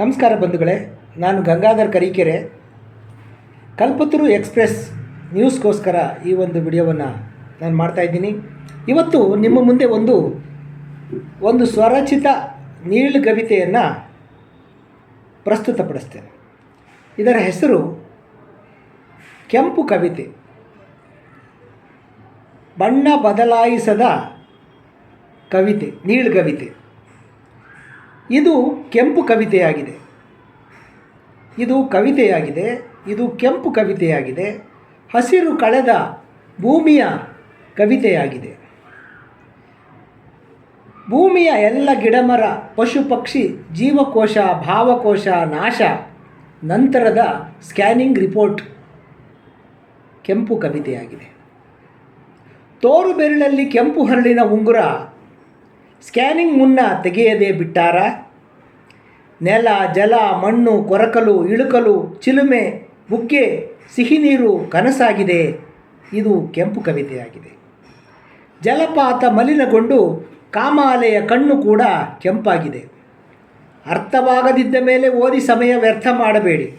ನಮಸ್ಕಾರ ಬಂಧುಗಳೇ, ನಾನು ಗಂಗಾಧರ್ ಕರೀಕೆರೆ. ಕಲ್ಪತರು ಎಕ್ಸ್ಪ್ರೆಸ್ ನ್ಯೂಸ್ಗೋಸ್ಕರ ಈ ಒಂದು ವಿಡಿಯೋವನ್ನು ನಾನು ಮಾಡ್ತಾಯಿದ್ದೀನಿ ಇವತ್ತು ನಿಮ್ಮ ಮುಂದೆ ಒಂದು ಒಂದು ಸ್ವರಚಿತ ನೀಳ್ಗವಿತೆಯನ್ನು ಪ್ರಸ್ತುತಪಡಿಸ್ತೇನೆ. ಇದರ ಹೆಸರು ಕೆಂಪು ಕವಿತೆ. ಬಣ್ಣ ಬದಲಾಯಿಸದ ಕವಿತೆ, ನೀಳ್ಗವಿತೆ. ಇದು ಕೆಂಪು ಕವಿತೆಯಾಗಿದೆ. ಇದು ಕವಿತೆಯಾಗಿದೆ, ಇದು ಕೆಂಪು ಕವಿತೆಯಾಗಿದೆ, ಹಸಿರು ಕಳೆದ ಭೂಮಿಯ ಕವಿತೆಯಾಗಿದೆ. ಭೂಮಿಯ ಎಲ್ಲ ಗಿಡಮರ, ಪಶು ಪಕ್ಷಿ, ಜೀವಕೋಶ, ಭಾವಕೋಶ ನಾಶ, ನಂತರದ ಸ್ಕ್ಯಾನಿಂಗ್ ರಿಪೋರ್ಟ್ ಕೆಂಪು ಕವಿತೆಯಾಗಿದೆ. ತೋರು ಬೆರಳಲ್ಲಿ ಕೆಂಪು ಹರಳಿನ ಉಂಗುರ ಸ್ಕ್ಯಾನಿಂಗ್ ಮುನ್ನ ತೆಗೆಯದೇ ಬಿಟ್ಟಾರ? ನೆಲ, ಜಲ, ಮಣ್ಣು, ಕೊರಕಲು, ಇಳುಕಲು, ಚಿಲುಮೆ, ಉಕ್ಕೆ ಸಿಹಿ ನೀರು ಕನಸಾಗಿದೆ. ಇದು ಕೆಂಪು ಕವಿತೆಯಾಗಿದೆ. ಜಲಪಾತ ಮಲಿನಗೊಂಡು ಕಾಮಾಲೆಯ ಕಣ್ಣು ಕೂಡ ಕೆಂಪಾಗಿದೆ. ಅರ್ಥವಾಗದಿದ್ದ ಮೇಲೆ ಓದಿ ಸಮಯ ವ್ಯರ್ಥ ಮಾಡಬೇಡಿ.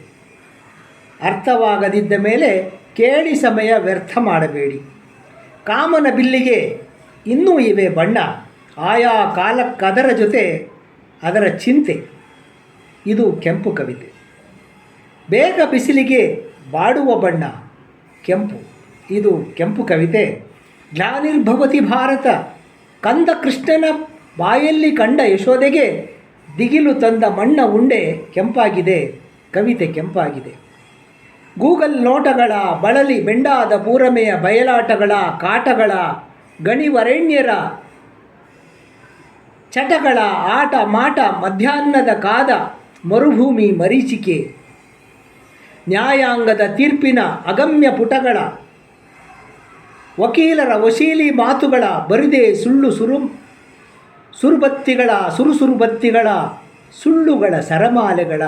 ಅರ್ಥವಾಗದಿದ್ದ ಮೇಲೆ ಕೇಳಿ ಸಮಯ ವ್ಯರ್ಥ ಮಾಡಬೇಡಿ. ಕಾಮನ ಬಿಲ್ಲಿಗೆ ಇನ್ನೂ ಇವೆ ಬಣ್ಣ. ಆಯಾ ಕಾಲಕ್ಕದರ ಜೊತೆ ಅದರ ಚಿಂತೆ. ಇದು ಕೆಂಪು ಕವಿತೆ. ಬೇಗ ಬಿಸಿಲಿಗೆ ಬಾಡುವ ಬಣ್ಣ ಕೆಂಪು. ಇದು ಕೆಂಪು ಕವಿತೆ. ಜ್ಞಾನಿರ್ಭವತಿ ಭಾರತ. ಕಂದ ಕೃಷ್ಣನ ಬಾಯಲ್ಲಿ ಕಂಡ ಯಶೋದೆಗೆ ದಿಗಿಲು ತಂದ ಮಣ್ಣ ಉಂಡೆ ಕೆಂಪಾಗಿದೆ. ಕವಿತೆ ಕೆಂಪಾಗಿದೆ. ಗೂಗಲ್ ನೋಟಗಳ ಬಳಲಿ ಬೆಂಡಾದ ಪೂರಮೆಯ ಬಯಲಾಟಗಳ ಕಾಟಗಳ ಗಣಿವರೆಣ್ಯರ ಚಟಗಳ ಆಟ ಮಾಟ ಮಧ್ಯಾಹ್ನದ ಕಾದ ಮರುಭೂಮಿ ಮರೀಚಿಕೆ. ನ್ಯಾಯಾಂಗದ ತೀರ್ಪಿನ ಅಗಮ್ಯ ಪುಟಗಳ. ವಕೀಲರ ವಶೀಲಿ ಮಾತುಗಳ ಬರಿದೆ ಸುಳ್ಳು ಸುರು, ಸುರುಬತ್ತಿಗಳ ಸುರುಸುರುಬತ್ತಿಗಳ ಸುಳ್ಳುಗಳ ಸರಮಾಲೆಗಳ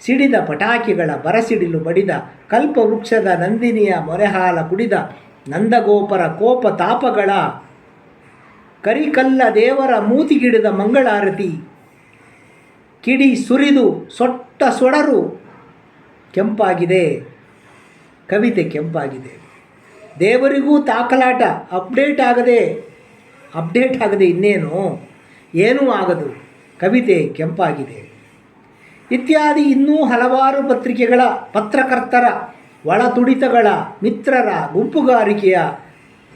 ಸಿಡಿದ ಪಟಾಕಿಗಳ ಬರಸಿಡಿಲು ಬಡಿದ ಕಲ್ಪವೃಕ್ಷದ ನಂದಿನಿಯ ಮೊರೆಹಾಲ ಕುಡಿದ ನಂದಗೋಪರ ಕೋಪ ತಾಪಗಳ ಕರಿಕಲ್ಲ ದೇವರ ಮೂತಿಗಿಡದ ಮಂಗಳಾರತಿ. ಕಿಡಿ ಸುರಿದು ಸೊಟ್ಟ ಸೊಡರು ಕೆಂಪಾಗಿದೆ. ಕವಿತೆ ಕೆಂಪಾಗಿದೆ. ದೇವರಿಗೂ ತಾಕಲಾಟ ಅಪ್ಡೇಟ್ ಆಗದೆ ಅಪ್ಡೇಟ್ ಆಗದೆ ಇನ್ನೇನು? ಏನೂ ಆಗದು. ಕವಿತೆ ಕೆಂಪಾಗಿದೆ. ಇತ್ಯಾದಿ ಇನ್ನೂ ಹಲವಾರು ಪತ್ರಿಕೆಗಳ ಪತ್ರಕರ್ತರ ಒಳ ತುಡಿತಗಳ ಮಿತ್ರರ ಗುಂಪುಗಾರಿಕೆಯ,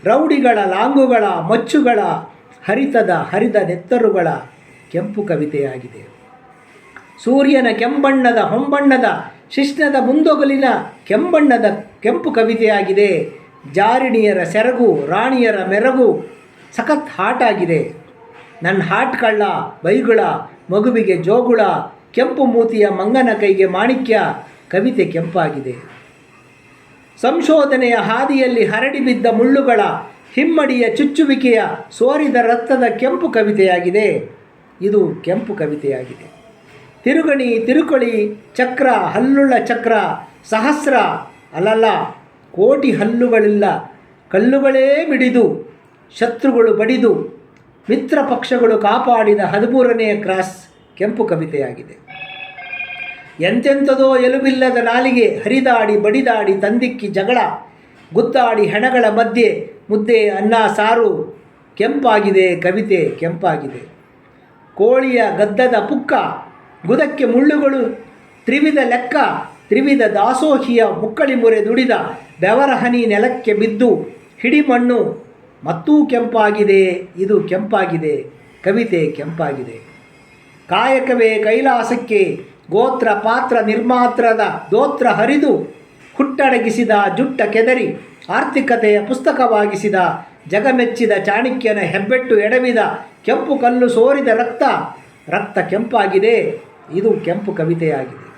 ರೌಡಿಗಳ, ಲಾಂಗುಗಳ, ಮಚ್ಚುಗಳ ಹರಿತದ ಹರಿದ ನೆತ್ತರುಗಳ ಕೆಂಪು ಕವಿತೆಯಾಗಿದೆ. ಸೂರ್ಯನ ಕೆಂಬಣ್ಣದ ಹೊಂಬಣ್ಣದ ಶಿಷ್ಣದ ಮುಂದೊಗಲಿನ ಕೆಂಬಣ್ಣದ ಕೆಂಪು ಕವಿತೆಯಾಗಿದೆ. ಜಾರಿಣಿಯರ ಸೆರಗು, ರಾಣಿಯರ ಮೆರಗು ಸಖತ್ ಹಾಟಾಗಿದೆ ನನ್ನ ಹಾಟ್ ಕಳ್ಳ, ಬೈಗುಳ, ಮಗುವಿಗೆ ಜೋಗುಳ, ಕೆಂಪು ಮೂತಿಯ ಮಂಗನ ಕೈಗೆ ಮಾಣಿಕ್ಯ ಕವಿತೆ ಕೆಂಪಾಗಿದೆ. ಸಂಶೋಧನೆಯ ಹಾದಿಯಲ್ಲಿ ಹರಡಿ ಬಿದ್ದ ಮುಳ್ಳುಗಳ ಹಿಮ್ಮಡಿಯ ಚುಚ್ಚುವಿಕೆಯ ಸೋರಿದ ರಕ್ತದ ಕೆಂಪು ಕವಿತೆಯಾಗಿದೆ. ಇದು ಕೆಂಪು ಕವಿತೆಯಾಗಿದೆ. ತಿರುಗಣಿ, ತಿರುಕೊಳಿ, ಚಕ್ರ, ಹಲ್ಲುಳ್ಳ ಚಕ್ರ, ಸಹಸ್ರ ಅಲ್ಲಲ್ಲ ಕೋಟಿ ಹಲ್ಲುಗಳಿಲ್ಲ. ಕಲ್ಲುಗಳೇ ಬಿಡಿದು, ಶತ್ರುಗಳು ಬಡಿದು, ಮಿತ್ರ ಪಕ್ಷಗಳು ಕಾಪಾಡಿದ ಹದಿಮೂರನೆಯ ಕ್ರಾಸ್ ಕೆಂಪು ಕವಿತೆಯಾಗಿದೆ. ಎಂತೆಂಥದೋ ಎಲುಬಿಲ್ಲದ ನಾಲಿಗೆ ಹರಿದಾಡಿ ಬಡಿದಾಡಿ ತಂದಿಕ್ಕಿ ಜಗಳ, ಗುದ್ದಾಡಿ ಹೆಣಗಳ ಮಧ್ಯೆ ಮುದ್ದೆ, ಅನ್ನ, ಸಾರು, ಕೆಂಪಾಗಿದೆ, ಕವಿತೆ, ಕೆಂಪಾಗಿದೆ. ಕೋಳಿಯ ಗದ್ದದ ಪುಕ್ಕ, ಗುದಕ್ಕೆ ಮುಳ್ಳುಗಳು, ತ್ರಿವಿಧ ಲೆಕ್ಕ, ತ್ರಿವಿಧ ದಾಸೋಹಿಯ ಮುಕ್ಕಳಿ ಮೊರೆ ದುಡಿದ ಬೆವರಹನಿ ನೆಲಕ್ಕೆ ಬಿದ್ದು, ಹಿಡಿಮಣ್ಣು, ಮತ್ತೂ ಕೆಂಪಾಗಿದೆ, ಇದು ಕೆಂಪಾಗಿದೆ, ಕವಿತೆ ಕೆಂಪಾಗಿದೆ. ಕಾಯಕವೇ ಕೈಲಾಸಕ್ಕೆ, ಗೋತ್ರ ಪಾತ್ರ ನಿರ್ಮಾತ್ರದ ದೋತ್ರ ಹರಿದು, ಹುಟ್ಟಡಗಿಸಿದ ಜುಟ್ಟ ಕೆದರಿ ಆರ್ಥಿಕತೆಯ ಪುಸ್ತಕವಾಗಿಸಿದ ಜಗಮೆಚ್ಚಿದ ಚಾಣಕ್ಯನ ಹೆಬ್ಬೆಟ್ಟು ಎಡವಿದ ಕೆಂಪು ಕಲ್ಲು ಸೋರಿದ ರಕ್ತ ರಕ್ತ ಕೆಂಪಾಗಿದೆ. ಇದು ಕೆಂಪು ಕವಿತೆಯಾಗಿದೆ.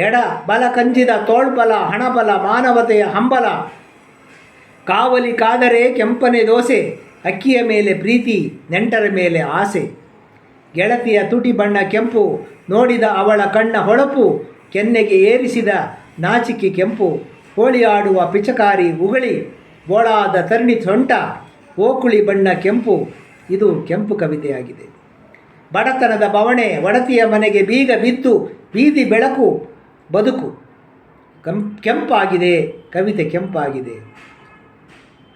ಎಡ ಬಲ ಕಂಜಿದ ತೋಳ್ಬಲ, ಹಣಬಲ, ಮಾನವತೆಯ ಹಂಬಲ. ಕಾವಲಿ ಕಾದರೆ ಕೆಂಪನೆ ದೋಸೆ, ಅಕ್ಕಿಯ ಮೇಲೆ ಪ್ರೀತಿ, ನೆಂಟರ ಮೇಲೆ ಆಸೆ. ಗೆಳತಿಯ ತುಟಿ ಬಣ್ಣ ಕೆಂಪು, ನೋಡಿದ ಅವಳ ಕಣ್ಣ ಹೊಳಪು, ಕೆನ್ನೆಗೆ ಏರಿಸಿದ ನಾಚಿಕೆ ಕೆಂಪು. ಹೋಳಿ ಆಡುವ ಪಿಚಕಾರಿ ಉಗಳಿ, ಬೋಳಾದ ತರಣಿ ಸೊಂಟ, ಓಕುಳಿ ಬಣ್ಣ ಕೆಂಪು, ಇದು ಕೆಂಪು ಕವಿತೆಯಾಗಿದೆ. ಬಡತನದ ಬವಣೆ, ಒಡತಿಯ ಮನೆಗೆ ಬೀಗ ಬಿದ್ದು ಬೀದಿ ಬೆಳಕು, ಬದುಕು ಕಂ, ಕೆಂಪಾಗಿದೆ, ಕವಿತೆ ಕೆಂಪಾಗಿದೆ.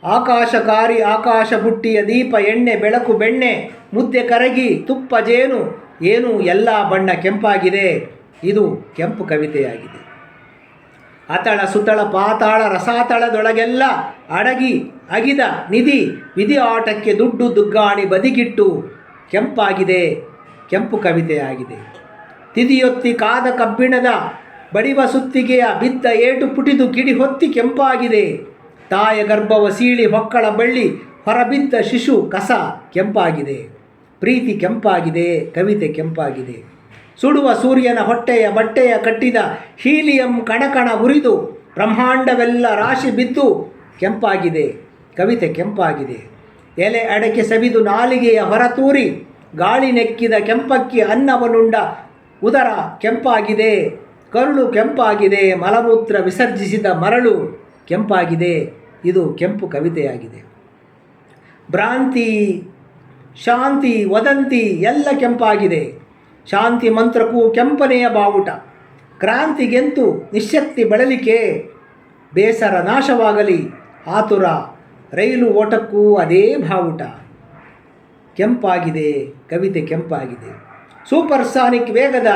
ಆಕಾಶಕಾರಿ ಆಕಾಶ ಬುಟ್ಟಿಯ ದೀಪ, ಎಣ್ಣೆ, ಬೆಳಕು, ಬೆಣ್ಣೆ, ಮುದ್ದೆ ಕರಗಿ, ತುಪ್ಪ, ಜೇನು, ಏನು, ಎಲ್ಲ ಬಣ್ಣ ಕೆಂಪಾಗಿದೆ, ಇದು ಕೆಂಪು ಕವಿತೆಯಾಗಿದೆ. ಅತಳ ಸುತಳ ಪಾತಾಳ ರಸಾತಳದೊಳಗೆಲ್ಲ ಅಡಗಿ ಅಗಿದ ನಿಧಿ ವಿಧಿ ಆಟಕ್ಕೆ ದುಡ್ಡು ದುಗ್ಗಾಣಿ ಬದಿಗಿಟ್ಟು ಕೆಂಪಾಗಿದೆ, ಕೆಂಪು ಕವಿತೆಯಾಗಿದೆ. ತಿದಿಯೊತ್ತಿ ಕಾದ ಕಬ್ಬಿಣದ ಬಡಿವ ಸುತ್ತಿಗೆಯ ಬಿದ್ದ ಏಟು ಪುಟಿದು ಕಿಡಿ ಹೊತ್ತಿ ಕೆಂಪಾಗಿದೆ. ತಾಯ ಗರ್ಭವ ಸೀಳಿ ಹೊಕ್ಕಳ ಬಳ್ಳಿ ಹೊರಬಿದ್ದ ಶಿಶು ಕಸ ಕೆಂಪಾಗಿದೆ. ಪ್ರೀತಿ ಕೆಂಪಾಗಿದೆ, ಕವಿತೆ ಕೆಂಪಾಗಿದೆ. ಸುಡುವ ಸೂರ್ಯನ ಹೊಟ್ಟೆಯ ಬಟ್ಟೆಯ ಕಟ್ಟಿದ ಹೀಲಿಯಂ ಕಣಕಣ ಉರಿದು ಬ್ರಹ್ಮಾಂಡವೆಲ್ಲ ರಾಶಿ ಬಿದ್ದು ಕೆಂಪಾಗಿದೆ. ಕವಿತೆ ಕೆಂಪಾಗಿದೆ. ಎಲೆ ಅಡಕೆ ಸವಿದು ನಾಲಿಗೆಯ ಹೊರತೂರಿ ಗಾಳಿ ನೆಕ್ಕಿದ ಕೆಂಪಕ್ಕಿ ಅನ್ನವನುಂಡ ಉದರ ಕೆಂಪಾಗಿದೆ. ಕರುಳು ಕೆಂಪಾಗಿದೆ, ಮಲಮೂತ್ರ ವಿಸರ್ಜಿಸಿದ ಮರಳು ಕೆಂಪಾಗಿದೆ. ಇದು ಕೆಂಪು ಕವಿತೆಯಾಗಿದೆ. ಭ್ರಾಂತಿ, ಶಾಂತಿ, ವದಂತಿ ಎಲ್ಲ ಕೆಂಪಾಗಿದೆ. ಶಾಂತಿ ಮಂತ್ರಕ್ಕೂ ಕೆಂಪನೆಯ ಬಾವುಟ. ಕ್ರಾಂತಿಗೆಂತು ನಿಶಕ್ತಿ ಬಳಲಿಕೆ. ಬೇಸರ ನಾಶವಾಗಲಿ. ಆತುರ ರೈಲು ಓಟಕ್ಕೂ ಅದೇ ಬಾವುಟ. ಕೆಂಪಾಗಿದೆ, ಕವಿತೆ ಕೆಂಪಾಗಿದೆ. ಸೂಪರ್ ಸಾನಿಕ್ ವೇಗದ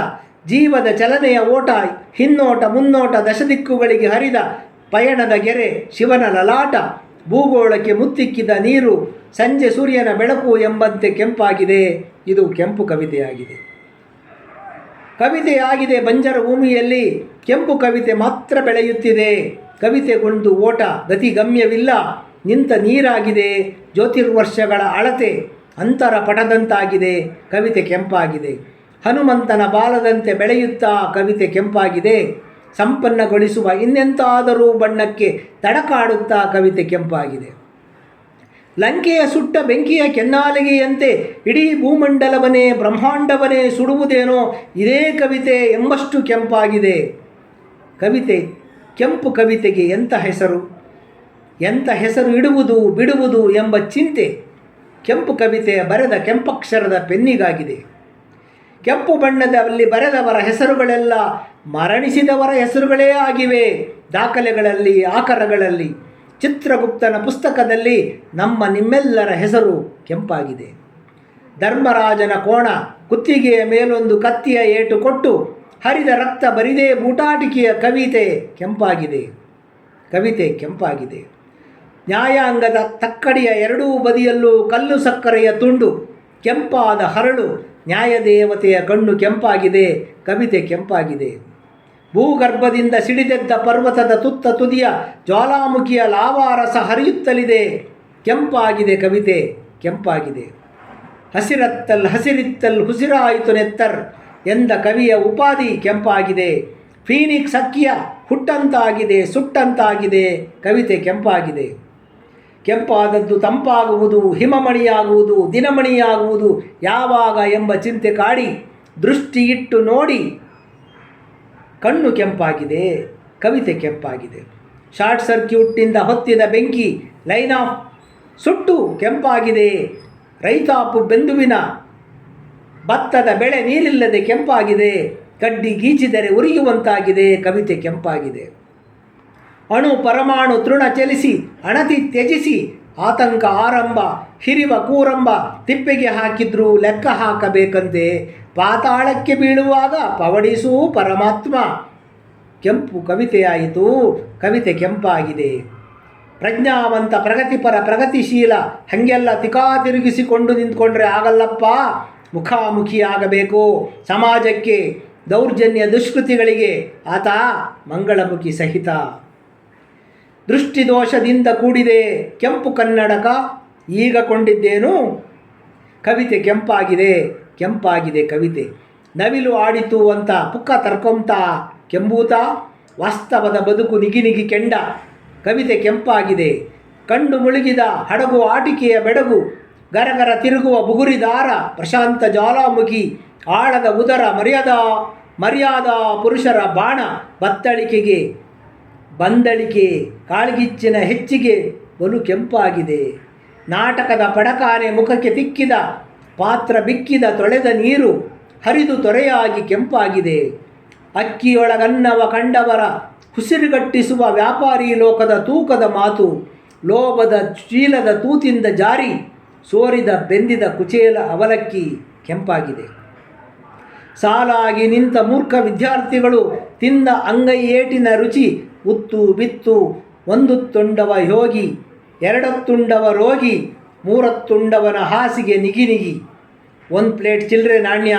ಜೀವದ ಚಲನೆಯ ಓಟ, ಹಿನ್ನೋಟ ಮುನ್ನೋಟ ದಶದಿಕ್ಕುಗಳಿಗೆ ಹರಿದ ಪಯಣದ ಗೆರೆ, ಶಿವನ ಲಲಾಟ, ಭೂಗೋಳಕ್ಕೆ ಮುತ್ತಿಕ್ಕಿದ ನೀರು, ಸಂಜೆ ಸೂರ್ಯನ ಬೆಳಕು ಎಂಬಂತೆ ಕೆಂಪಾಗಿದೆ. ಇದು ಕೆಂಪು ಕವಿತೆಯಾಗಿದೆ. ಕವಿತೆಯಾಗಿದೆ ಬಂಜರ ಭೂಮಿಯಲ್ಲಿ, ಕೆಂಪು ಕವಿತೆ ಮಾತ್ರ ಬೆಳೆಯುತ್ತಿದೆ. ಕವಿತೆಗೊಂದು ಓಟ, ಗತಿ ಗಮ್ಯವಿಲ್ಲ, ನಿಂತ ನೀರಾಗಿದೆ, ಜ್ಯೋತಿರ್ವರ್ಷಗಳ ಅಳತೆ ಅಂತರ ಪಟದಂತಾಗಿದೆ ಕವಿತೆ ಕೆಂಪಾಗಿದೆ. ಹನುಮಂತನ ಬಾಲದಂತೆ ಬೆಳೆಯುತ್ತಾ ಕವಿತೆ ಕೆಂಪಾಗಿದೆ. ಸಂಪನ್ನಗೊಳಿಸುವ ಇನ್ನೆಂತಾದರೂ ಬಣ್ಣಕ್ಕೆ ತಡಕಾಡುತ್ತಾ ಕವಿತೆ ಕೆಂಪಾಗಿದೆ. ಲಂಕೆಯ ಸುಟ್ಟ ಬೆಂಕಿಯ ಕೆನ್ನಾಲಿಗೆಯಂತೆ ಇಡೀ ಭೂಮಂಡಲವನೇ ಬ್ರಹ್ಮಾಂಡವನೇ ಸುಡುವುದೇನೋ ಇದೇ ಕವಿತೆ ಎಂಬಷ್ಟು ಕೆಂಪಾಗಿದೆ. ಕವಿತೆ, ಕೆಂಪು ಕವಿತೆಗೆ ಎಂಥ ಹೆಸರು? ಎಂಥ ಹೆಸರು ಇಡುವುದು, ಬಿಡುವುದು ಎಂಬ ಚಿಂತೆ ಕೆಂಪು ಕವಿತೆಯ ಬರೆದ ಕೆಂಪಕ್ಷರದ ಪೆನ್ನಿಗಾಗಿದೆ. ಕೆಂಪು ಬಣ್ಣದಲ್ಲಿ ಬರೆದವರ ಹೆಸರುಗಳೆಲ್ಲ ಮರಣಿಸಿದವರ ಹೆಸರುಗಳೇ ಆಗಿವೆ. ದಾಖಲೆಗಳಲ್ಲಿ, ಆಕರಗಳಲ್ಲಿ. ಚಿತ್ರಗುಪ್ತನ ಪುಸ್ತಕದಲ್ಲಿ ನಮ್ಮ ನಿಮ್ಮೆಲ್ಲರ ಹೆಸರು ಕೆಂಪಾಗಿದೆ. ಧರ್ಮರಾಜನ ಕೋಣ ಕುತ್ತಿಗೆಯ ಮೇಲೊಂದು ಕತ್ತಿಯ ಏಟು ಕೊಟ್ಟು ಹರಿದ ರಕ್ತ ಬರಿದೇ ಬೂಟಾಟಿಕೆಯ ಕವಿತೆ ಕೆಂಪಾಗಿದೆ. ಕವಿತೆ ಕೆಂಪಾಗಿದೆ. ನ್ಯಾಯಾಂಗದ ತಕ್ಕಡಿಯ ಎರಡೂ ಬದಿಯಲ್ಲೂ ಕಲ್ಲು ಸಕ್ಕರೆಯ ತುಂಡು, ಕೆಂಪಾದ ಹರಳು ನ್ಯಾಯದೇವತೆಯ ಕಣ್ಣು ಕೆಂಪಾಗಿದೆ, ಕವಿತೆ ಕೆಂಪಾಗಿದೆ. ಭೂಗರ್ಭದಿಂದ ಸಿಡಿದೆದ್ದ ಪರ್ವತದ ತುತ್ತ ತುದಿಯ ಜ್ವಾಲಾಮುಖಿಯ ಲಾವಾರಸ ಹರಿಯುತ್ತಲಿದೆ. ಕೆಂಪಾಗಿದೆ ಕವಿತೆ, ಕೆಂಪಾಗಿದೆ. ಹಸಿರತ್ತಲ್ ಹಸಿರಿತ್ತಲ್ ಹುಸಿರಾಯಿತು ನೆತ್ತರ್ ಎಂದ ಕವಿಯ ಉಪಾಧಿ ಕೆಂಪಾಗಿದೆ. ಫೀನಿಕ್ಸ್ ಅಕ್ಕಿಯ ಹುಟ್ಟಂತಾಗಿದೆ, ಸುಟ್ಟಂತಾಗಿದೆ, ಕವಿತೆ ಕೆಂಪಾಗಿದೆ. ಕೆಂಪಾದದ್ದು ತಂಪಾಗುವುದು, ಹಿಮಮಣಿಯಾಗುವುದು, ದಿನಮಣಿಯಾಗುವುದು ಯಾವಾಗ ಎಂಬ ಚಿಂತೆ ಕಾಡಿ ದೃಷ್ಟಿ ಇಟ್ಟು ನೋಡಿ ಕಣ್ಣು ಕೆಂಪಾಗಿದೆ, ಕವಿತೆ ಕೆಂಪಾಗಿದೆ. ಶಾರ್ಟ್ ಸರ್ಕ್ಯೂಟ್ನಿಂದ ಹೊತ್ತಿದ ಬೆಂಕಿ, ಲೈನ್ ಆಫ್ ಸುಟ್ಟು ಕೆಂಪಾಗಿದೆ. ರೈತಾಪು ಬೆಂದುವಿನ ಭತ್ತದ ಬೆಳೆ ನೀರಿಲ್ಲದೆ ಕೆಂಪಾಗಿದೆ. ಕಡ್ಡಿ ಗೀಚಿದರೆ ಉರಿಯುವಂತಾಗಿದೆ, ಕವಿತೆ ಕೆಂಪಾಗಿದೆ. ಅಣು ಪರಮಾಣು ತೃಣ ಚಲಿಸಿ, ಅಣತಿ ತ್ಯಜಿಸಿ, ಆತಂಕ ಆರಂಭ, ಹಿರಿವ ಕೂರಂಬ ತಿಪ್ಪೆಗೆ ಹಾಕಿದ್ರೂ ಲೆಕ್ಕ ಹಾಕಬೇಕಂತೆ. ಪಾತಾಳಕ್ಕೆ ಬೀಳುವಾಗ ಪವಡಿಸು ಪರಮಾತ್ಮ. ಕೆಂಪು ಕವಿತೆಯಾಯಿತು. ಕವಿತೆ ಕೆಂಪಾಗಿದೆ. ಪ್ರಜ್ಞಾವಂತ, ಪ್ರಗತಿಪರ, ಪ್ರಗತಿಶೀಲ, ಹಾಗೆಲ್ಲ ತಿಕಾ ತಿರುಗಿಸಿಕೊಂಡು ನಿಂತ್ಕೊಂಡ್ರೆ ಆಗಲ್ಲಪ್ಪ. ಮುಖಾಮುಖಿಯಾಗಬೇಕು. ಸಮಾಜಕ್ಕೆ ದೌರ್ಜನ್ಯ ದುಷ್ಕೃತಿಗಳಿಗೆ ಆತ ಮಂಗಳಮುಖಿ ಸಹಿತ. ದೃಷ್ಟಿದೋಷದಿಂದ ಕೂಡಿದೆ ಕೆಂಪು ಕನ್ನಡಕ. ಈಗ ಕೊಂಡಿದ್ದೇನು? ಕವಿತೆ ಕೆಂಪಾಗಿದೆ. ಕೆಂಪಾಗಿದೆ ಕವಿತೆ. ನವಿಲು ಆಡಿತು ಅಂತ ಪುಕ್ಕ ತರ್ಕೊಂತ ಕೆಂಬೂತ, ವಾಸ್ತವದ ಬದುಕು ನಿಗಿ ನಿಗಿ ಕೆಂಡ. ಕವಿತೆ ಕೆಂಪಾಗಿದೆ ಕಣ್ಣು ಮುಳುಗಿದ ಹಡಗು ಆಟಿಕೆಯ ಬೆಡಗು. ಗರಗರ ತಿರುಗುವ ಬುಗುರಿದಾರ ಪ್ರಶಾಂತ ಜ್ವಾಲಾಮುಖಿ, ಆಳದ ಉದರ ಮರ್ಯಾದ ಮರ್ಯಾದ ಪುರುಷರ ಬಾಣ. ಬತ್ತಳಿಕೆಗೆ, ಬಂದಳಿಕೆ, ಕಾಳ್ಗಿಚ್ಚಿನ ಹೆಚ್ಚಿಗೆ ಬಲು ಕೆಂಪಾಗಿದೆ. ನಾಟಕದ ಪಡಕಾನೆ ಮುಖಕ್ಕೆ ತಿಕ್ಕಿದ ಪಾತ್ರ ಬಿಕ್ಕಿದ ತೊಳೆದ ನೀರು ಹರಿದು ತೊರೆಯಾಗಿ ಕೆಂಪಾಗಿದೆ. ಅಕ್ಕಿಯೊಳಗನ್ನವ ಕಂಡವರ ಹುಸಿರುಗಟ್ಟಿಸುವ ವ್ಯಾಪಾರಿ ಲೋಕದ ತೂಕದ ಮಾತು, ಲೋಭದ ಚೀಲದ ತೂತಿಂದ ಜಾರಿ, ಸೋರಿದ ಬೆಂದಿದ ಕುಚೇಲ ಅವಲಕ್ಕಿ ಕೆಂಪಾಗಿದೆ. ಸಾಲಾಗಿ ನಿಂತ ಮೂರ್ಖ ವಿದ್ಯಾರ್ಥಿಗಳು ತಿಂದ ಅಂಗೈಯೇಟಿನ ರುಚಿ ಉತ್ತು ಬಿತ್ತು, ಒಂದು ತುಂಡವ ಯೋಗಿ ಎರಡತ್ತುಂಡವ ರೋಗಿ ಮೂರತ್ತುಂಡವನ ಹಾಸಿಗೆ ನಿಗಿನಿಗಿ ನಿಗಿ. ಒಂದು ಪ್ಲೇಟ್ ಚಿಲ್ಲರೆ ನಾಣ್ಯ,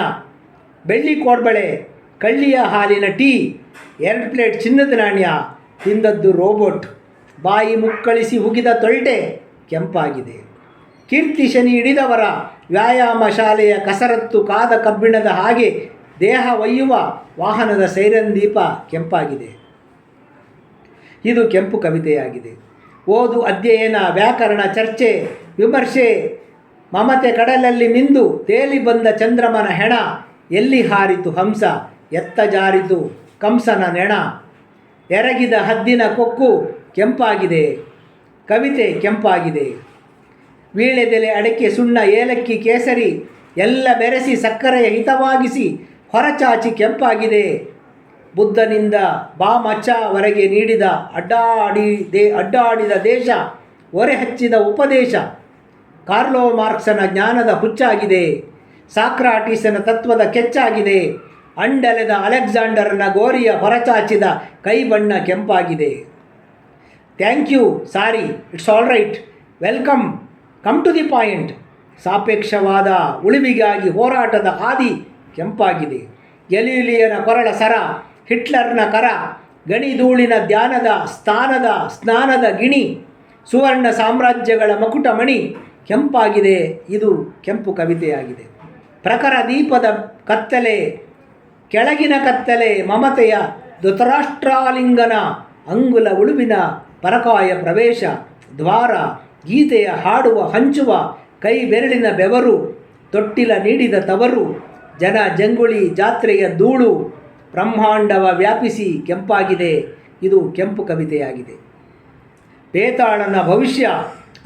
ಬೆಳ್ಳಿ ಕೋಡ್ಬಳೆ, ಕಳ್ಳಿಯ ಹಾಲಿನ ಟೀ, ಎರಡು ಪ್ಲೇಟ್ ಚಿನ್ನದ ನಾಣ್ಯ, ತಿಂದದ್ದು ರೋಬೋಟ್. ಬಾಯಿ ಮುಕ್ಕಳಿಸಿ ಹುಗಿದ ತೊಳಟೆ ಕೆಂಪಾಗಿದೆ. ಕೀರ್ತಿ ಶನಿ ಹಿಡಿದವರ ವ್ಯಾಯಾಮ ಶಾಲೆಯ ಕಸರತ್ತು ಕಾದ ಕಬ್ಬಿಣದ ಹಾಗೆ ದೇಹ ಒಯ್ಯುವ ವಾಹನದ ಸೈರನ್ ದೀಪ ಕೆಂಪಾಗಿದೆ. ಇದು ಕೆಂಪು ಕವಿತೆಯಾಗಿದೆ. ಓದು ಅಧ್ಯಯನ, ವ್ಯಾಕರಣ, ಚರ್ಚೆ, ವಿಮರ್ಶೆ ಮಮತೆ ಕಡಲಲ್ಲಿ ಮಿಂದು ತೇಲಿ ಬಂದ ಚಂದ್ರಮನ ಹೆಣ, ಎಲ್ಲಿ ಹಾರಿತು ಹಂಸ, ಎತ್ತ ಜಾರಿತು ಕಂಸನ ನೆಣ. ಎರಗಿದ ಹದ್ದಿನ ಕೊಕ್ಕು ಕೆಂಪಾಗಿದೆ, ಕವಿತೆ ಕೆಂಪಾಗಿದೆ. ವೀಳೆದೆಲೆ ಅಡಕೆ ಸುಣ್ಣ ಏಲಕ್ಕಿ ಕೇಸರಿ, ಎಲ್ಲ ಬೆರೆಸಿ ಸಕ್ಕರೆಯ ಹಿತವಾಗಿಸಿ ಹೊರಚಾಚಿ ಕೆಂಪಾಗಿದೆ. ಬುದ್ಧನಿಂದ ಬಾಮಚ್ಚವರೆಗೆ ನೀಡಿದ ಅಡ್ಡಾಡಿ ದೇ, ಅಡ್ಡಾಡಿದ ದೇಶ ಒರೆ ಹಚ್ಚಿದ ಉಪದೇಶ. ಕಾರ್ಲೋ ಮಾರ್ಕ್ಸನ ಜ್ಞಾನದ ಹುಚ್ಚಾಗಿದೆ. ಸಾಕ್ರಾಟೀಸನ ತತ್ವದ ಕೆಚ್ಚಾಗಿದೆ. ಅಂಡಲೆದ ಅಲೆಕ್ಸಾಂಡರ್ನ ಗೋರಿಯ ಹೊರಚಾಚಿದ ಕೈ ಬಣ್ಣ ಕೆಂಪಾಗಿದೆ. Thank you, sorry, it's all right. Welcome, come to the point. ಸಾಪೇಕ್ಷವಾದ ಉಳಿವಿಗಾಗಿ ಹೋರಾಟದ ಹಾದಿ ಕೆಂಪಾಗಿದೆ. ಎಲಿಲಿಯನ ಕೊರಳ ಸರ, ಹಿಟ್ಲರ್ನ ಕರ, ಗಣಿಧೂಳಿನ ಧ್ಯಾನದ, ಸ್ಥಾನದ, ಸ್ನಾನದ ಗಿಣಿ, ಸುವರ್ಣ ಸಾಮ್ರಾಜ್ಯಗಳ ಮಕುಟ ಮಣಿ ಕೆಂಪಾಗಿದೆ, ಇದು ಕೆಂಪು ಕವಿತೆಯಾಗಿದೆ. ಪ್ರಖರ ದೀಪದ ಕತ್ತಲೆ, ಕೆಳಗಿನ ಕತ್ತಲೆ, ಮಮತೆಯ ಧೃತರಾಷ್ಟ್ರಾಲಿಂಗನ ಅಂಗುಲ ಉಳುವಿನ ಪರಕಾಯ ಪ್ರವೇಶ, ದ್ವಾರ, ಗೀತೆಯ ಹಾಡುವ ಹಂಚುವ ಕೈ ಬೆರಳಿನ ಬೆವರು, ತೊಟ್ಟಿಲ ನೀಡಿದ ತವರು, ಜನ ಜಂಗುಳಿ ಜಾತ್ರೆಯ ಧೂಳು, ಬ್ರಹ್ಮಾಂಡವ ವ್ಯಾಪಿಸಿ ಕೆಂಪಾಗಿದೆ, ಇದು ಕೆಂಪು ಕವಿತೆಯಾಗಿದೆ. ಪೇತಾಳನ ಭವಿಷ್ಯ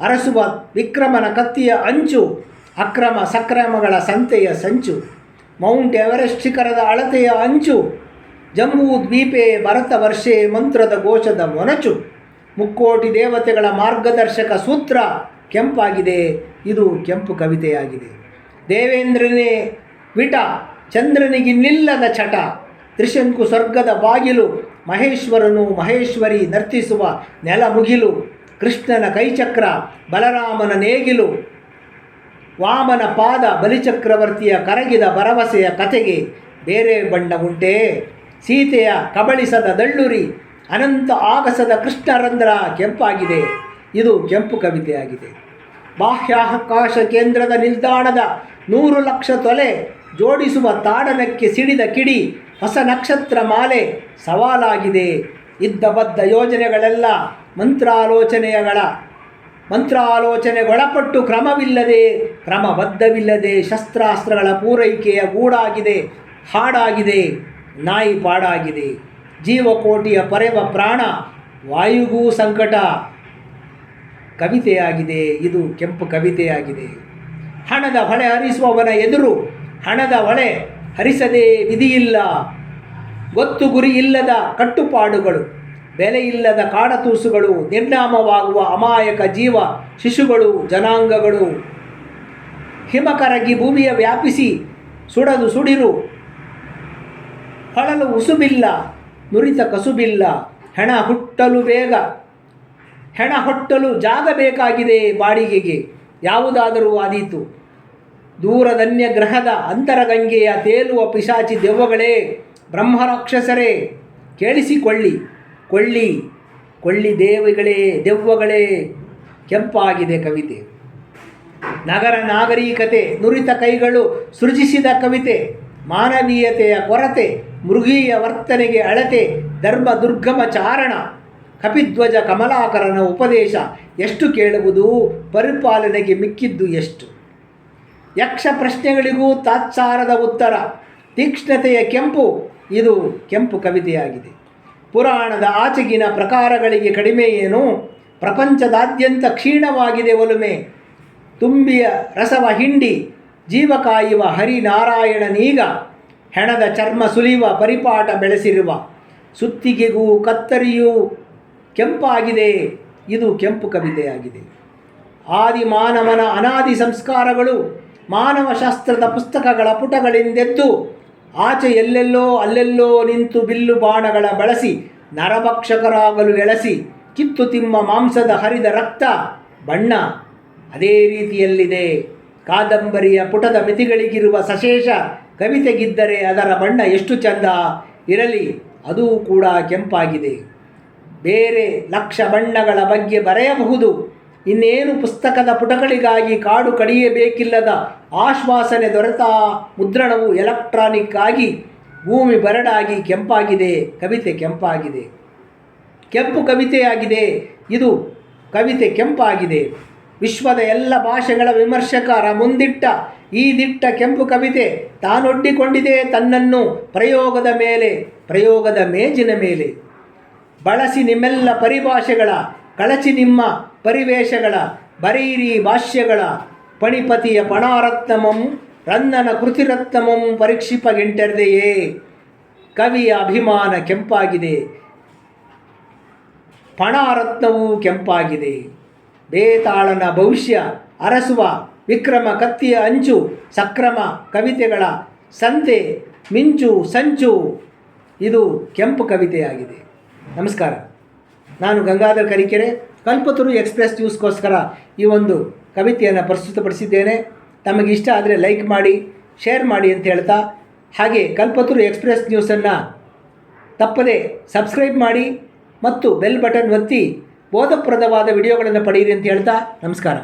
ಅರಸುವ ವಿಕ್ರಮನ ಕತ್ತಿಯ ಅಂಚು, ಅಕ್ರಮ ಸಕ್ರಮಗಳ ಸಂತೆಯ ಸಂಚು, ಮೌಂಟ್ ಎವರೆಸ್ಟ್ ಶಿಖರದ ಅಳತೆಯ ಅಂಚು, ಜಮ್ಮು ದ್ವೀಪೆ ಭರತ ವರ್ಷೆ ಮಂತ್ರದ ಘೋಷದ ಮೊನಚು, ಮುಕ್ಕೋಟಿ ದೇವತೆಗಳ ಮಾರ್ಗದರ್ಶಕ ಸೂತ್ರ ಕೆಂಪಾಗಿದೆ, ಇದು ಕೆಂಪು ಕವಿತೆಯಾಗಿದೆ. ದೇವೇಂದ್ರನೇ ವಿಟ ಚಂದ್ರನಿಗಿನ್ನಿಲ್ಲದ ಚಟ, ತ್ರಿಶಂಕು ಸ್ವರ್ಗದ ಬಾಗಿಲು, ಮಹೇಶ್ವರನು ಮಹೇಶ್ವರಿ ನರ್ತಿಸುವ ನೆಲ ಮುಗಿಲು ಕೃಷ್ಣನ ಕೈಚಕ್ರ, ಬಲರಾಮನ ನೇಗಿಲು, ವಾಮನ ಪಾದ, ಬಲಿಚಕ್ರವರ್ತಿಯ ಕರಗಿದ ಭರವಸೆಯ ಕತೆಗೆ ಬೇರೆ ಬಣ್ಣ ಉಂಟೆ. ಸೀತೆಯ ಕಬಳಿಸದ ದಳ್ಳುರಿ, ಅನಂತ ಆಗಸದ ಕೃಷ್ಣರಂಧ್ರ ಕೆಂಪಾಗಿದೆ. ಇದು ಕೆಂಪು ಕವಿತೆಯಾಗಿದೆ. ಬಾಹ್ಯಾಕಾಶ ಕೇಂದ್ರದ ನಿಲ್ದಾಣದ ನೂರು ಲಕ್ಷ ತೊಲೆ ಜೋಡಿಸುವ ತಾಡನಕ್ಕೆ ಸಿಡಿದ ಕಿಡಿ, ಹೊಸ ನಕ್ಷತ್ರ ಮಾಲೆ ಸವಾಲಾಗಿದೆ. ಇದ್ದ ಬದ್ಧ ಯೋಜನೆಗಳೆಲ್ಲ ಮಂತ್ರಾಲೋಚನೆಗಳ ಮಂತ್ರಾಲೋಚನೆಗೊಳಪಟ್ಟು ಕ್ರಮವಿಲ್ಲದೆ, ಕ್ರಮಬದ್ಧವಿಲ್ಲದೆ ಶಸ್ತ್ರಾಸ್ತ್ರಗಳ ಪೂರೈಕೆಯ ಗೂಡಾಗಿದೆ, ಹಾಡಾಗಿದೆ ನಾಯಿ ಪಾಡಾಗಿದೆ ಜೀವಕೋಟಿಯ ಪರೆವ ಪ್ರಾಣ, ವಾಯುಗೂ ಸಂಕಟ. ಕವಿತೆಯಾಗಿದೆ, ಇದು ಕೆಂಪು ಕವಿತೆಯಾಗಿದೆ. ಹಣದ ಹೊಳೆ ಹರಿಸುವವನ ಎದುರು, ಹಣದ ಹೊಳೆ ಹರಿಸದೇ ವಿಧಿಯಿಲ್ಲ. ಗೊತ್ತು ಗುರಿ ಇಲ್ಲದ ಕಟ್ಟುಪಾಡುಗಳು. ಬೆಲೆ ಇಲ್ಲದ ಕಾಡತೂಸುಗಳು, ನಿರ್ನಾಮವಾಗುವ ಅಮಾಯಕ ಜೀವ, ಶಿಶುಗಳು, ಜನಾಂಗಗಳು. ಹಿಮಕರಗಿ ಭೂಮಿಯ ವ್ಯಾಪಿಸಿ ಸುಡದು ಸುಡಿರು ಹೊಳಲು ಉಸುಬಿಲ್ಲ, ನುರಿತ ಕಸುಬಿಲ್ಲ. ಹೆಣ ಹುಟ್ಟಲು ಬೇಗ, ಹೆಣ ಹೊಟ್ಟಲು ಜಾಗ ಬೇಕಾಗಿದೆ ಬಾಡಿಗೆಗೆ, ಯಾವುದಾದರೂ ಆದೀತು. ದೂರದನ್ಯ ಗ್ರಹದ ಅಂತರಗಂಗೆಯ ತೇಲುವ ಪಿಶಾಚಿ ದೆವ್ವಗಳೇ, ಬ್ರಹ್ಮರಾಕ್ಷಸರೇ, ಕೇಳಿಸಿಕೊಳ್ಳಿ. ಕೊಳ್ಳಿ ಕೊಳ್ಳಿ ದೇವಿಗಳೇ, ದೆವ್ವಗಳೇ, ಕೆಂಪಾಗಿದೆ ಕವಿತೆ. ನಗರ ನಾಗರಿಕತೆ, ನುರಿತ ಕೈಗಳು ಸೃಜಿಸಿದ ಕವಿತೆ, ಮಾನವೀಯತೆಯ ಕೊರತೆ, ಮೃಗೀಯ ವರ್ತನೆಗೆ ಅಳತೆ, ಧರ್ಮ ದುರ್ಗಮ ಚಾರಣ, ಕಪಿಧ್ವಜ ಕಮಲಾಕರನ ಉಪದೇಶ, ಎಷ್ಟು ಕೇಳುವುದು, ಪರಿಪಾಲನೆಗೆ ಮಿಕ್ಕಿದ್ದು ಎಷ್ಟು? ಯಕ್ಷ ಪ್ರಶ್ನೆಗಳಿಗೂ ತಾತ್ಸಾರದ ಉತ್ತರ, ತೀಕ್ಷ್ಣತೆಯ ಕೆಂಪು, ಇದು ಕೆಂಪು ಕವಿತೆಯಾಗಿದೆ. ಪುರಾಣದ ಆಚೆಗಿನ ಪ್ರಕಾರಗಳಿಗೆ ಕಡಿಮೆ ಏನು ಪ್ರಪಂಚದಾದ್ಯಂತ ಕ್ಷೀಣವಾಗಿದೆ ಒಲುಮೆ. ತುಂಬಿಯ ರಸವ ಹಿಂಡಿ, ಜೀವ ಕಾಯುವ ಹರಿನಾರಾಯಣನೀಗ ಹೆಣದ ಚರ್ಮ ಸುಲಿಯುವ ಪರಿಪಾಠ ಬೆಳೆಸಿರುವ, ಸುತ್ತಿಗೆಗೂ ಕತ್ತರಿಯೂ ಕೆಂಪಾಗಿದೆ. ಇದು ಕೆಂಪು ಕವಿತೆಯಾಗಿದೆ. ಆದಿ ಮಾನವನ ಅನಾದಿ ಸಂಸ್ಕಾರಗಳು ಮಾನವಶಾಸ್ತ್ರದ ಪುಸ್ತಕಗಳ ಪುಟಗಳಿಂದೆದ್ದು ಆಚೆ ಎಲ್ಲೆಲ್ಲೋ ಅಲ್ಲೆಲ್ಲೋ ನಿಂತು ಬಿಲ್ಲು ಬಾಣಗಳ ಬಳಸಿ ನರಭಕ್ಷಕರಾಗಲು ಎಳಸಿ ಕಿತ್ತು ತಿಮ್ಮ ಮಾಂಸದ ಹರಿದ ರಕ್ತ ಬಣ್ಣ ಅದೇ ರೀತಿಯಲ್ಲಿದೆ. ಕಾದಂಬರಿಯ ಪುಟದ ಮಿತಿಗಳಿಗಿರುವ ಸಶೇಷ ಕವಿತೆಗಿದ್ದರೆ ಅದರ ಬಣ್ಣ ಎಷ್ಟು ಚಂದ? ಇರಲಿ, ಅದೂ ಕೂಡ ಕೆಂಪಾಗಿದೆ. ಬೇರೆ ಲಕ್ಷ ಬಣ್ಣಗಳ ಬಗ್ಗೆ ಬರೆಯಬಹುದು. ಇನ್ನೇನು ಪುಸ್ತಕದ ಪುಟಗಳಿಗಾಗಿ ಕಾಡು ಕಡಿಯಬೇಕಿಲ್ಲದ ಆಶ್ವಾಸನೆ ದೊರೆತ ಮುದ್ರಣವು ಎಲೆಕ್ಟ್ರಾನಿಕ್ ಆಗಿ ಭೂಮಿ ಬರಡಾಗಿ ಕೆಂಪಾಗಿದೆ, ಕವಿತೆ ಕೆಂಪಾಗಿದೆ. ಕೆಂಪು ಕವಿತೆಯಾಗಿದೆ, ಇದು ಕವಿತೆ ಕೆಂಪಾಗಿದೆ. ವಿಶ್ವದ ಎಲ್ಲ ಭಾಷೆಗಳ ವಿಮರ್ಶಕರ ಮುಂದಿಟ್ಟ ಈ ದಿಟ್ಟ ಕೆಂಪು ಕವಿತೆ ತಾನೊಡ್ಡಿಕೊಂಡಿದೆ ತನ್ನನ್ನು ಪ್ರಯೋಗದ ಮೇಲೆ, ಪ್ರಯೋಗದ ಮೇಜಿನ ಮೇಲೆ. ಬಳಸಿ ನಿಮ್ಮೆಲ್ಲ ಪರಿಭಾಷೆಗಳ, ಕಳಚಿ ನಿಮ್ಮ ಪರಿವೇಶಗಳ ಬರೀರಿ ಭಾಷ್ಯಗಳ, ಪಣಿಪತಿಯ ಪಣಾರತ್ನಮಂ ರನ್ನನ ಕೃತಿರತ್ನಮಂ ಪರೀಕ್ಷಿಪಗೆಂಟೆರ್ದೆಯೇ ಕವಿಯ ಅಭಿಮಾನ ಕೆಂಪಾಗಿದೆ. ಪಣಾರತ್ನವೂ ಕೆಂಪಾಗಿದೆ. ಬೇತಾಳನ ಭವಿಷ್ಯ ಅರಸುವ ವಿಕ್ರಮ ಕತ್ತಿಯ ಅಂಚು, ಸಕ್ರಮ ಕವಿತೆಗಳ ಸಂತೆ, ಮಿಂಚು, ಸಂಚು. ಇದು ಕೆಂಪು ಕವಿತೆಯಾಗಿದೆ. ನಮಸ್ಕಾರ. ನಾನು ಗಂಗಾಧರ್ ಕರಿಕೆರೆ. ಕಲ್ಪತರು ಎಕ್ಸ್ಪ್ರೆಸ್ ನ್ಯೂಸ್ಗೋಸ್ಕರ ಈ ಒಂದು ಕವಿತೆಯನ್ನು ಪ್ರಸ್ತುತಪಡಿಸಿದ್ದೇನೆ. ತಮಗೆ ಇಷ್ಟ ಆದರೆ ಲೈಕ್ ಮಾಡಿ, ಶೇರ್ ಮಾಡಿ ಅಂತ ಹೇಳ್ತಾ, ಹಾಗೆ ಕಲ್ಪತರು ಎಕ್ಸ್ಪ್ರೆಸ್ ನ್ಯೂಸನ್ನು ತಪ್ಪದೆ ಸಬ್ಸ್ಕ್ರೈಬ್ ಮಾಡಿ ಮತ್ತು ಬೆಲ್ ಬಟನ್ ಒತ್ತಿ ಬೋಧಪ್ರದವಾದ ವಿಡಿಯೋಗಳನ್ನು ಪಡೆಯಿರಿ ಅಂತ ಹೇಳ್ತಾ, ನಮಸ್ಕಾರ.